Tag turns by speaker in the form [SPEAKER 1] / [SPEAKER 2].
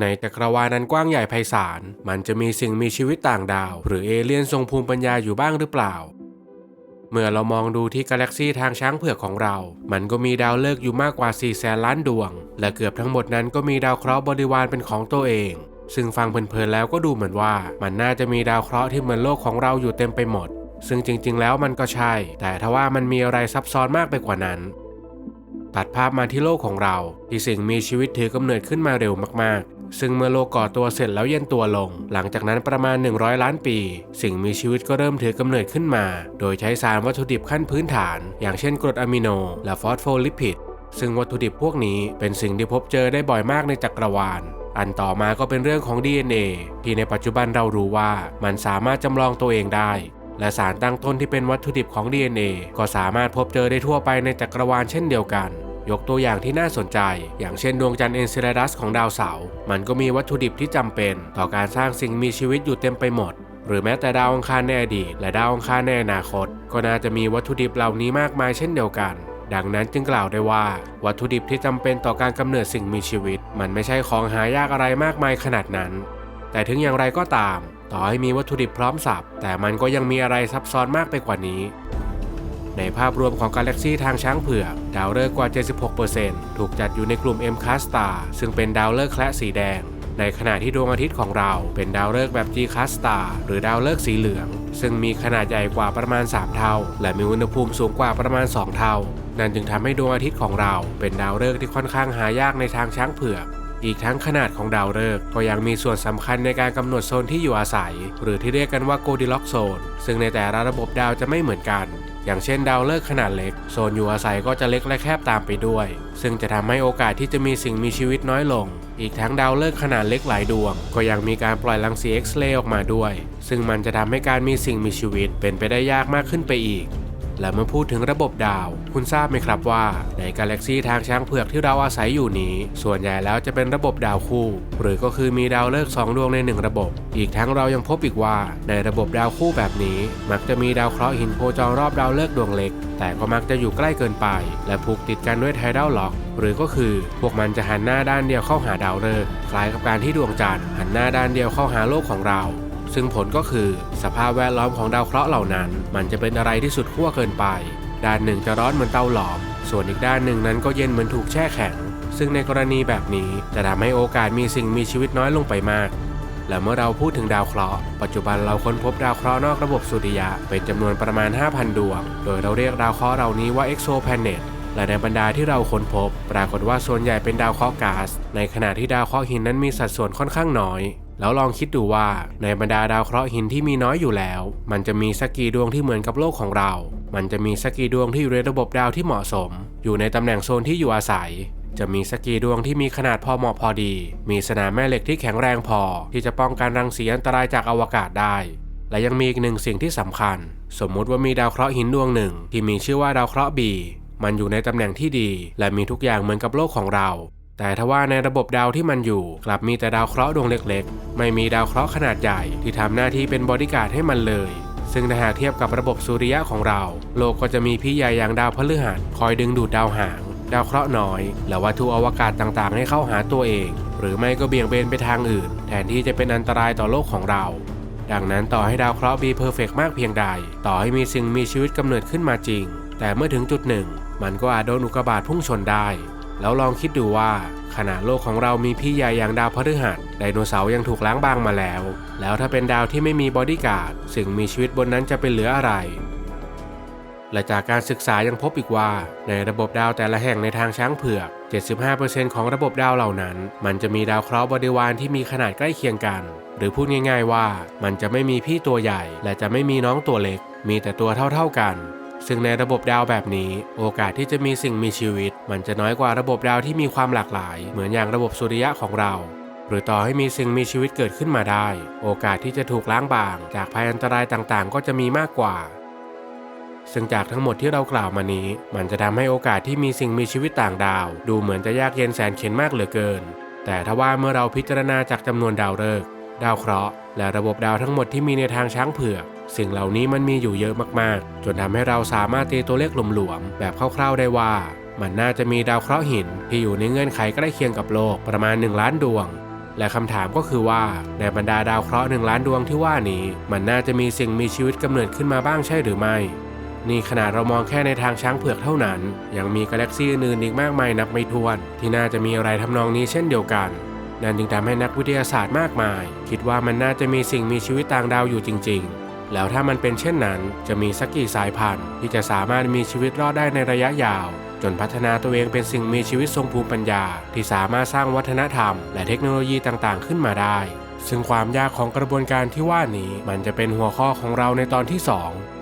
[SPEAKER 1] ในจักรวาลนั้นกว้างใหญ่ไพศาล มันจะมีสิ่งมีชีวิตต่างดาว หรือเอเลี่ยนทรงภูมิปัญญาอยู่บ้างหรือเปล่า เมื่อเรามองดูที่กาแล็กซีทางช้างเผือกของเรา มันก็มีดาวฤกษ์อยู่มากกว่า 4 แสนล้านดวง และเกือบทั้งหมดนั้นก็มีดาวเคราะห์บริวารเป็นของตัวเอง ซึ่งฟังเพลินๆแล้วก็ดูเหมือนว่า มันน่าจะมีดาวเคราะห์ที่เหมือนโลกของเราอยู่เต็มไปหมด ซึ่งจริง ๆ แล้วมันก็ใช่ แต่ทว่ามันมีอะไรซับซ้อนมากไปกว่านั้นตัดภาพมาที่โลกของเรา ที่สิ่งมีชีวิตถือกำเนิดขึ้นมาเร็วมากๆ ซึ่งเมื่อโลกก่อตัวเสร็จแล้วเย็นตัวลง หลังจากนั้นประมาณ 100 ล้านปี สิ่งมีชีวิตก็เริ่มถือกำเนิดขึ้นมา โดยใช้สารวัตถุดิบขั้นพื้นฐาน อย่างเช่นกรดอะมิโน และฟอสโฟลิปิดซึ่งวัตถุดิบพวกนี้เป็นสิ่งที่พบเจอได้บ่อยมากในจักรวาลอันต่อมาก็เป็นเรื่องของ DNA ที่ในปัจจุบันเรารู้ว่ามันสามารถจำลองตัวเองได้ และสารตั้งต้นที่เป็นวัตถุดิบของ DNA ก็สามารถพบเจอได้ทั่วไปในจักรวาลเช่นเดียวกัน ยกตัวอย่างที่น่าสนใจ อย่างเช่นดวงจันทร์เอนเซเลดัสของดาวเสาร์มันก็มีวัตถุดิบที่จำเป็น ต่อการสร้างสิ่งมีชีวิตอยู่เต็มไปหมด หรือแม้แต่ดาวอังคารในอดีต และดาวอังคารในอนาคต ก็น่าจะมีวัตถุดิบเหล่านี้มากมายเช่นเดียวกัน ดังนั้นจึงกล่าวได้ว่า วัตถุดิบที่จำเป็นต่อการกำเนิดสิ่งมีชีวิต มันไม่ใช่ของหายากอะไรมากมายขนาดนั้น แต่ถึงอย่างไรก็ตาม ต่อให้มีวัตถุดิบพร้อมสับแต่มันก็ยังมีอะไรซับซ้อนมากไปกว่านี้ ในภาพรวมของกาแล็กซีทางช้างเผือกดาวฤกษ์กว่า 76%ถูกจัดอยู่ในกลุ่ม M c l a s s Star ซึ่งเป็นดาวฤกษ์แคระสีแดง ในขณะที่ดวงอาทิตย์ของเราเป็นดาวฤกษ์แบบ G c l a s s Star หรือดาวฤกษ์สีเหลือง ซึ่งมีขนาดใหญ่กว่าประมาณ 3 เท่า และมีอุณหภูมิสูงกว่าประมาณ 2 เท่า นั่นจึงทำให้ดวงอาทิตย์ของเราเป็นดาวฤกษ์ที่ค่อนข้างหายากในทางช้างเผือกอีกทั้งขนาดของดาวฤกษ์ก็ยังมีส่วนสำคัญในการกำหนดโซนที่อยู่อาศัย หรือที่เรียกกันว่าโกดิล็อกโซน ซึ่งในแต่ละระบบดาวจะไม่เหมือนกัน อย่างเช่นดาวฤกษ์ขนาดเล็ก โซนอยู่อาศัยก็จะเล็กและแคบตามไปด้วย ซึ่งจะทำให้โอกาสที่จะมีสิ่งมีชีวิตน้อยลง อีกทั้งดาวฤกษ์ขนาดเล็กหลายดวง ก็ยังมีการปล่อยรังสีเอ็กซ์เรย์ออกมาด้วย ซึ่งมันจะทำให้การมีสิ่งมีชีวิตเป็นไปได้ยากมากขึ้นไปอีก และเมื่อพูดถึงระบบดาว คุณทราบไหมครับว่า ในกาแล็กซีทางช้างเผือกที่เราอาศัยอยู่นี้ ส่วนใหญ่แล้วจะเป็นระบบดาวคู่ หรือก็คือมีดาวฤกษ์สองดวงในหนึ่งระบบ อีกทั้งเรายังพบอีกว่า ในระบบดาวคู่แบบนี้ มักจะมีดาวเคราะห์หินโคจรรอบดาวฤกษ์ดวงเล็ก แต่ก็มักจะอยู่ใกล้เกินไป และผูกติดกันด้วยไทดัลล็อก หรือก็คือ พวกมันจะหันหน้าด้านเดียวเข้าหาดาวฤกษ์คล้ายกับการที่ดวงจันทร์หันหน้าด้านเดียวเข้าหาโลกของเรา ซึ่งผลก็คือสภาพแวดล้อมของดาวเคราะห์เหล่านั้น มันจะเป็นอะไรที่สุดขั้วเกินไป ด้านหนึ่งจะร้อนเหมือนเตาหลอม ส่วนอีกด้านหนึ่งนั้นก็เย็นเหมือนถูกแช่แข็ง ซึ่งในกรณีแบบนี้จะทำให้โอกาสมีสิ่งมีชีวิตน้อยลงไปมากและเมื่อเราพูดถึงดาวเคราะห์ปัจจุบันเราค้นพบดาวเคราะห์นอกระบบสุริยะ เป็นจำนวนประมาณ 5,000 ดวง โดยเราเรียกดาวเคราะห์เหล่านี้ว่า exoplanet และในบรรดาที่เราค้นพบ ปรากฏว่าส่วนใหญ่เป็นดาวเคราะห์ก๊าซในขณะที่ดาวเคราะห์หินนั้นมีสัดส่วนค่อนข้างน้อย แล้วลองคิดดูว่าในบรรดาดาวเคราะห์หินที่มีน้อยอยู่แล้ว มันจะมีสักกี่ดวงที่เหมือนกับโลกของเรา มันจะมีสักกี่ดวงที่อยู่ในระบบดาวที่เหมาะสม อยู่ในตำแหน่งโซนที่อยู่อาศัย จะมีสักกี่ดวงที่มีขนาดพอเหมาะพอดี มีสนามแม่เหล็กที่แข็งแรงพอ ที่จะป้องกันรังสีอันตรายจากอวกาศได้ และยังมีอีกหนึ่งสิ่งที่สำคัญ สมมุติว่ามีดาวเคราะห์หินดวงหนึ่ง ที่มีชื่อว่าดาวเคราะห์บีมันอยู่ในตำแหน่งที่ดี และมีทุกอย่างเหมือนกับโลกของเรา แต่ทว่าในระบบดาวที่มันอยู่ กลับมีแต่ดาวเคราะห์ดวงเล็กๆ ไม่มีดาวเคราะห์ขนาดใหญ่ที่ทำหน้าที่เป็นบอดี้การ์ดให้มันเลย ซึ่งถ้าหากเทียบกับระบบสุริยะของเรา โลกก็จะมีพี่ใหญ่อย่างดาวพฤหัสคอยดึงดูดดาวหาง ดาวเคราะห์น้อย และวัตถุอวกาศต่างๆ ให้เข้าหาตัวเอง หรือไม่ก็เบี่ยงเบนไปทางอื่น แทนที่จะเป็นอันตรายต่อโลกของเรา ดังนั้นต่อให้ดาวเคราะห์บีเพอร์เฟกมากเพียงใด ต่อให้มีสิ่งมีชีวิตกำเนิดขึ้นมาจริง แต่เมื่อถึงจุดหนึ่ง มันก็อาจโดนอุกกาบาตพุ่งชนได้ แล้วลองคิดดูว่าขณะโลกของเรามีพี่ใหญ่อย่างดาวพฤหัสไดโนเสาร์ยังถูกล้างบางมาแล้ว แล้วถ้าเป็นดาวที่ไม่มีบอดี้การ์ดสิ่งมีชีวิตบนนั้นจะเป็นเหลืออะไร และจากการศึกษายังพบอีกว่า ในระบบดาวแต่ละแห่งในทางช้างเผือก 75%ของระบบดาวเหล่านั้น มันจะมีดาวเคราะห์บริวารที่มีขนาดใกล้เคียงกัน หรือพูดง่าย ๆว่า มันจะไม่มีพี่ตัวใหญ่ และจะไม่มีน้องตัวเล็ก มีแต่ตัวเท่า ๆกัน ซึ่งในระบบดาวแบบนี้ โอกาสที่จะมีสิ่งมีชีวิต มันจะน้อยกว่าระบบดาวที่มีความหลากหลาย เหมือนอย่างระบบสุริยะของเรา หรือต่อให้มีสิ่งมีชีวิตเกิดขึ้นมาได้ โอกาสที่จะถูกล้างบาง จากภัยอันตรายต่างๆ ก็จะมีมากกว่าซึ่งจากทั้งหมดที่เรากล่าวมานี้ มันจะทำให้โอกาสที่มีสิ่งมีชีวิตต่างดาว ดูเหมือนจะยากเย็นแสนเข็ญมากเหลือเกิน แต่ถ้าว่าเมื่อเราพิจารณาจากจำนวนดาวฤกษ์ดาวเคราะห์ และระบบดาวทั้งหมดที่มีในทางช้างเผือก สิ่งเหล่านี้มันมีอยู่เยอะมากๆ จนทำให้เราสามารถตีตัวเลขหลวมๆแบบคร่าวๆได้ว่า มันน่าจะมีดาวเคราะห์หินที่อยู่ในเงื่อนไขใกล้เคียงกับโลกประมาณ 1 ล้านดวง และคำถามก็คือว่าในบรรดาดาวเคราะห์หนึ่งล้านดวงที่ว่านี้ มันน่าจะมีสิ่งมีชีวิตกำเนิดขึ้นมาบ้างใช่หรือไม่นี่ขนาดเรามองแค่ในทางช้างเผือกเท่านั้น ยังมีกาแล็กซี่อื่นอีกมากมายนับไม่ถ้วน ที่น่าจะมีอะไรทำนองนี้เช่นเดียวกัน นั่นจึงทำให้นักวิทยาศาสตร์มากมาย คิดว่ามันน่าจะมีสิ่งมีชีวิตต่างดาวอยู่จริง ๆ แล้วถ้ามันเป็นเช่นนั้น จะมีสักกี่สายพันธุ์ ที่จะสามารถมีชีวิตรอดได้ในระยะยาว จนพัฒนาตัวเองเป็นสิ่งมีชีวิตทรงภูมิปัญญา ที่สามารถสร้างวัฒนธรรม และเทคโนโลยีต่างๆ ขึ้นมาได้ ซึ่งความยากของกระบวนการที่ว่านี้ มันจะเป็นหัวข้อของเราในตอนที่ 2